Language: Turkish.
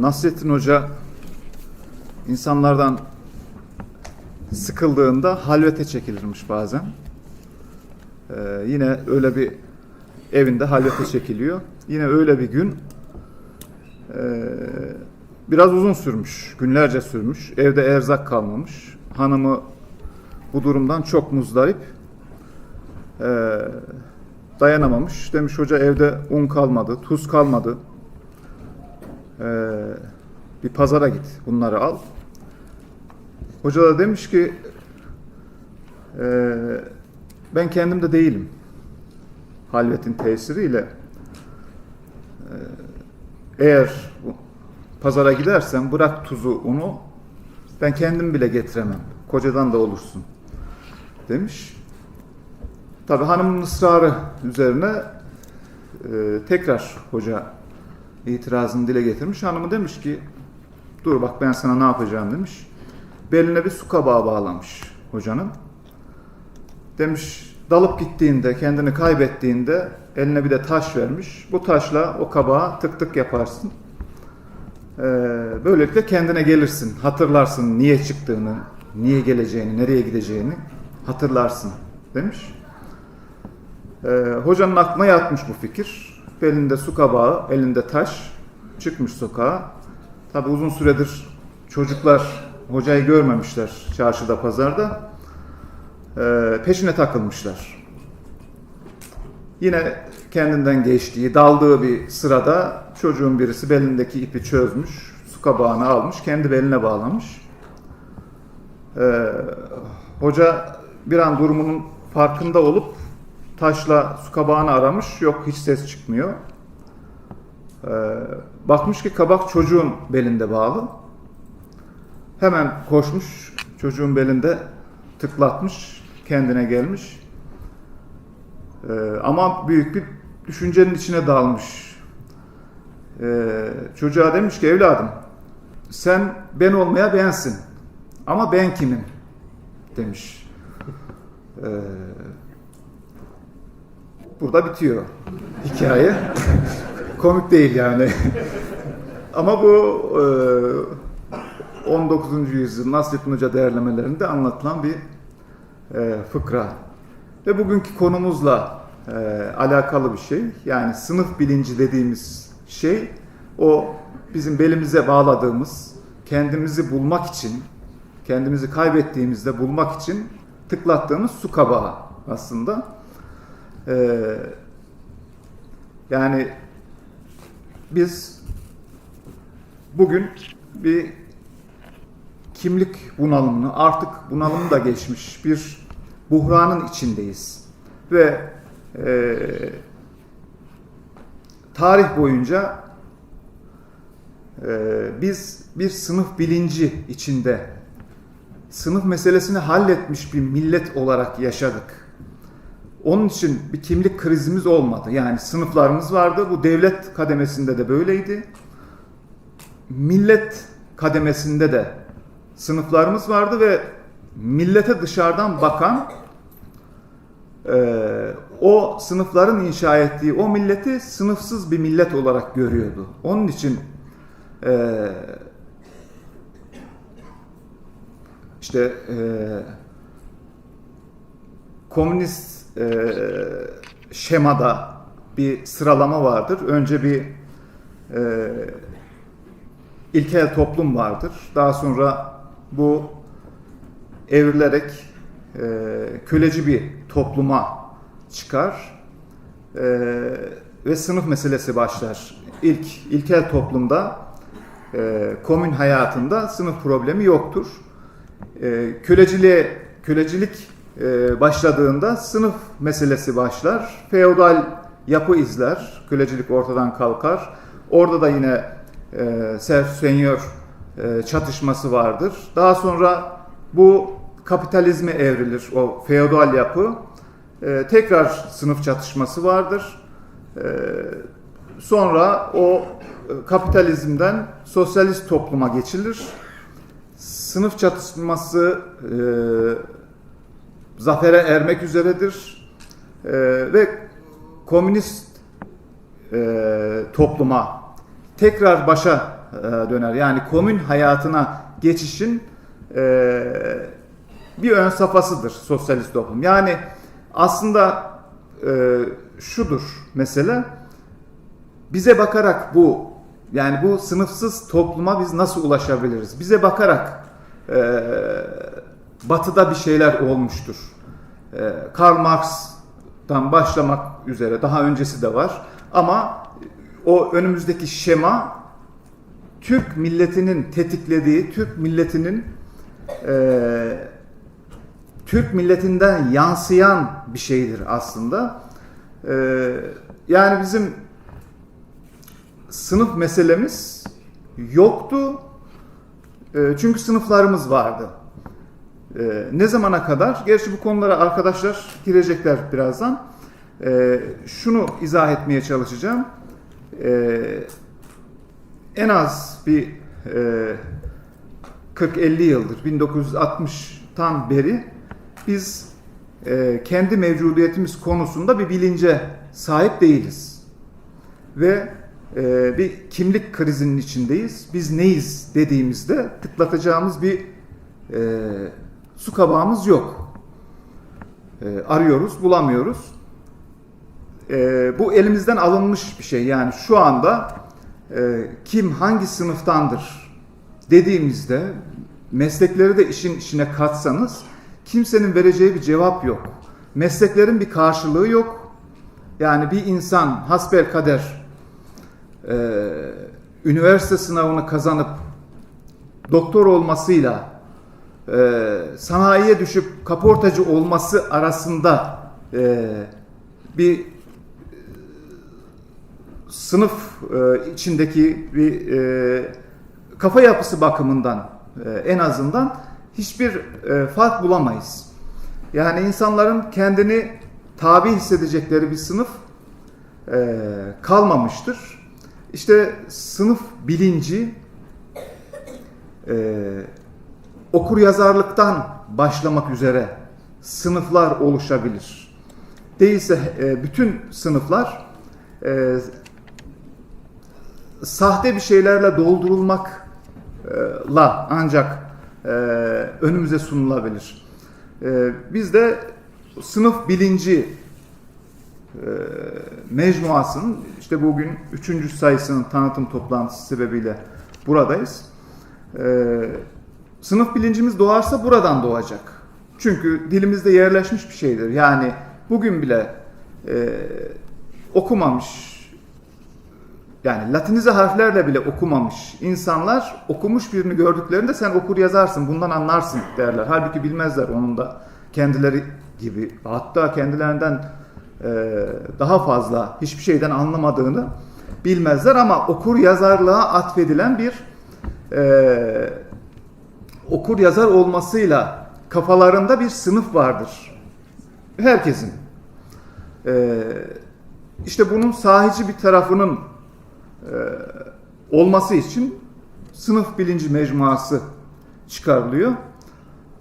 Nasrettin Hoca insanlardan sıkıldığında halvete çekilirmiş bazen. Ee, yine öyle bir evinde halvete çekiliyor. Yine öyle bir gün ee, biraz uzun sürmüş, günlerce sürmüş. Evde erzak kalmamış. Hanımı bu durumdan çok muzdarip. Ee, dayanamamış. Demiş hoca evde un kalmadı, tuz kalmadı. Ee, bir pazara git bunları al. Hoca da demiş ki "Ee, ben kendim de değilim. Halvetin tesiriyle ee, eğer pazara gidersen bırak tuzu unu ben kendim bile getiremem. Kocadan da olursun demiş. Tabi hanımın ısrarı üzerine e, tekrar hoca itirazını dile getirmiş. Hanımı demiş ki dur bak ben sana ne yapacağım demiş. Beline bir su kabağı bağlamış hocanın. Demiş dalıp gittiğinde kendini kaybettiğinde eline bir de taş vermiş. Bu taşla o kabağı tık tık yaparsın. Ee, böylelikle kendine gelirsin. Hatırlarsın niye çıktığını, niye geleceğini, nereye gideceğini hatırlarsın demiş. Ee, hocanın aklına yatmış bu fikir. Belinde su kabağı, elinde taş. Çıkmış sokağa. Tabi uzun süredir çocuklar hocayı görmemişler çarşıda, pazarda. Ee, peşine takılmışlar. Yine kendinden geçtiği, daldığı bir sırada çocuğun birisi belindeki ipi çözmüş, su kabağını almış, kendi beline bağlamış. Ee, hoca bir an durumunun farkında olup taşla su kabağını aramış, yok hiç ses çıkmıyor. Ee, bakmış ki kabak çocuğun belinde bağlı. Hemen koşmuş, çocuğun belinde tıklatmış, kendine gelmiş. Ee, ama büyük bir düşüncenin içine dalmış. Ee, çocuğa demiş ki evladım sen ben olmaya bensin ama ben kimim demiş. Ee, burada bitiyor hikaye. Komik değil yani. ama bu e, 19. yüzyıl Nasrettin Hoca değerlemelerinde anlatılan bir e, fıkra. Ve bugünkü konumuzla e, alakalı bir şey. Yani sınıf bilinci dediğimiz şey o bizim belimize bağladığımız kendimizi bulmak için kendimizi kaybettiğimizde bulmak için tıklattığımız su kabağı aslında. E, yani biz bugün bir kimlik bunalımını artık bunalımı da geçmiş bir buhranın içindeyiz. Ve e, tarih boyunca e, biz bir sınıf bilinci içinde sınıf meselesini halletmiş bir millet olarak yaşadık. Onun için bir kimlik krizimiz olmadı. Yani sınıflarımız vardı. Bu devlet kademesinde de böyleydi. Millet kademesinde de sınıflarımız vardı ve millete dışarıdan bakan e, o sınıfların inşa ettiği o milleti sınıfsız bir millet olarak görüyordu. Onun için e, işte e, komünist e, şemada bir sıralama vardır. Önce bir e, ilkel toplum vardır. Daha sonra bu evrilerek e, köleci bir topluma çıkar e, ve sınıf meselesi başlar. İlk ilkel toplumda e, komün hayatında sınıf problemi yoktur. E, köleciliğe kölecilik e, başladığında sınıf meselesi başlar. Feodal yapı izler. Kölecilik ortadan kalkar. Orada da yine e, serf senior e, çatışması vardır. Daha sonra bu kapitalizme evrilir o feodal yapı. E, tekrar sınıf çatışması vardır. E, sonra o e, kapitalizmden sosyalist topluma geçilir. Sınıf çatışması e, zafere ermek üzeredir. E, ve komünist e, topluma tekrar başa e, döner. Yani komün hayatına geçişin e, bir ön safhasıdır sosyalist toplum. Yani aslında e, şudur mesele bize bakarak bu yani bu sınıfsız topluma biz nasıl ulaşabiliriz? Bize bakarak e, batıda bir şeyler olmuştur. E, Karl Marx'tan başlamak üzere daha öncesi de var ama o önümüzdeki şema Türk milletinin tetiklediği, Türk milletinin e, Türk milletinden yansıyan bir şeydir aslında. E, yani bizim sınıf meselemiz yoktu. E, çünkü sınıflarımız vardı. E, ne zamana kadar? Gerçi bu konulara arkadaşlar girecekler birazdan. E, şunu izah etmeye çalışacağım. E, en az bir e, 40-50 yıldır, 1960'tan beri biz e, kendi mevcudiyetimiz konusunda bir bilince sahip değiliz. Ve e, bir kimlik krizinin içindeyiz. Biz neyiz dediğimizde tıklatacağımız bir e, su kabağımız yok. E, arıyoruz, bulamıyoruz. E, bu elimizden alınmış bir şey. Yani şu anda e, kim hangi sınıftandır dediğimizde meslekleri de işin içine katsanız kimsenin vereceği bir cevap yok. Mesleklerin bir karşılığı yok. Yani bir insan hasbel kader e, üniversite sınavını kazanıp doktor olmasıyla e, sanayiye düşüp kaportacı olması arasında e, bir sınıf e, içindeki bir e, kafa yapısı bakımından e, en azından hiçbir e, fark bulamayız. Yani insanların kendini tabi hissedecekleri bir sınıf e, kalmamıştır. İşte sınıf bilinci e, okur yazarlıktan başlamak üzere sınıflar oluşabilir. Değilse e, bütün sınıflar e, sahte bir şeylerle doldurulmakla ancak e, önümüze sunulabilir. E, biz de sınıf bilinci e, mecmuasının işte bugün üçüncü sayısının tanıtım toplantısı sebebiyle buradayız. E, sınıf bilincimiz doğarsa buradan doğacak. Çünkü dilimizde yerleşmiş bir şeydir. Yani bugün bile e, okumamış, yani latinize harflerle bile okumamış insanlar okumuş birini gördüklerinde sen okur yazarsın bundan anlarsın derler. Halbuki bilmezler onun da kendileri gibi hatta kendilerinden e, daha fazla hiçbir şeyden anlamadığını bilmezler ama okur yazarlığa atfedilen bir e, okur yazar olmasıyla kafalarında bir sınıf vardır. Herkesin. E, işte bunun sahici bir tarafının e, olması için sınıf bilinci mecmuası çıkarılıyor.